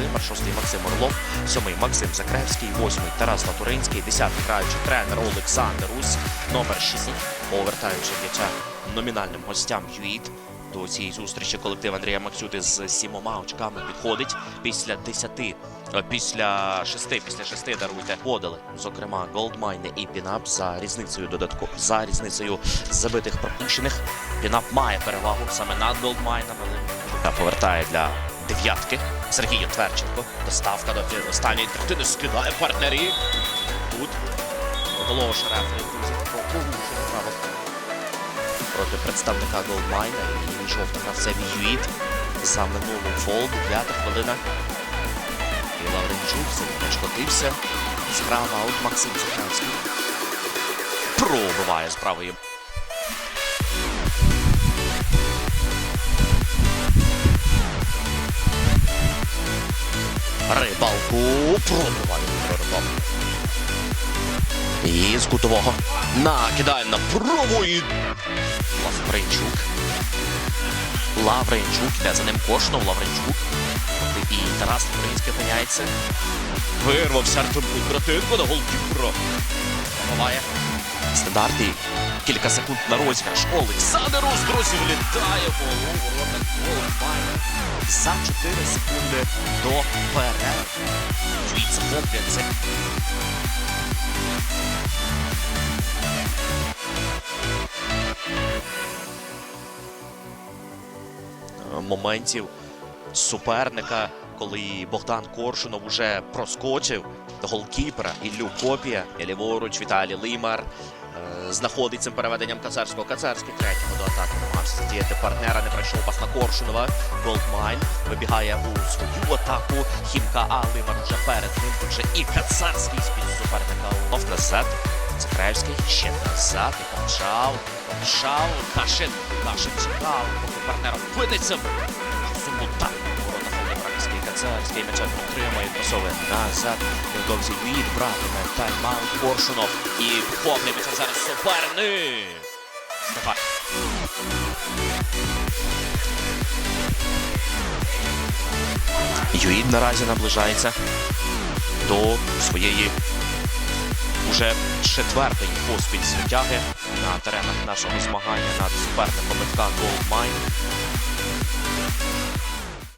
Лимар, шостий Максим Орлов, сьомий Максим Закревський, восьмий Тарас Латуринський, десятий граючий тренер Олександр Ус, номер 6, повертаючи м'яча номінальним гостям ЮІТ. До цієї зустрічі колектив Андрія Максюти з сімома очками підходить після десяти, е, після шести, після шести даруйте подали. Зокрема, Голдмайне і Пінап за різницею додатку за різницею забитих пропущених. Пінап має перевагу саме над Голдмайном, але та повертає для дев'ятки. Сергій Тверченко. Доставка до останньої третини скидає партнері. Тут оголошує рефері, про порушення правил проти представника Голдмайна і жовта гравця Віюїт. За минулу фол, дев'ята хвилина. І Лавренчук м'яч котився. Зграв аут Максим Захарський. Пробиває з правої. Рибалку пробиває Рибалку. І з кутового накидає на праву Лавренчук. Лавренчук йде за ним Кошнов, Лавренчук. І Тарас Лавринський опиняється. Вирвався Артем Кудратенко на голкіпера. Пробиває стандарт кілька секунд на розіграш. Олександр Рус, друзі, влітає в голову ворота Голдмайна. За 4 секунди до перерви. Це. моментів суперника, коли Богдан Коршунов уже проскочив до голкіпера Іллю Копія, ліворуч Віталій Лимар знаходить цим переведенням Кацарського. Кацарський третього до атаки намагався задіяти партнера, не пройшов пас на Коршунова. Голдмайн вибігає у свою атаку. Хімка, а Лимар вже перед ним. Тут же і Кацарський з-під суперника. Лов назад. Закраївський ще назад. І Панчал. Панчал. Кашин. Кашин цікав. Поки партнер опиниться. Сумута. Кацарський м'яча отримає. Пасовує назад. Невдовзі відбратиме тайм-аут Коршунов. І підхоплюється зараз суперник. Стефан. Юїд наразі наближається до своєї уже четвертої поспіль звитяги на теренах нашого змагання над суперником ФК Goldmine.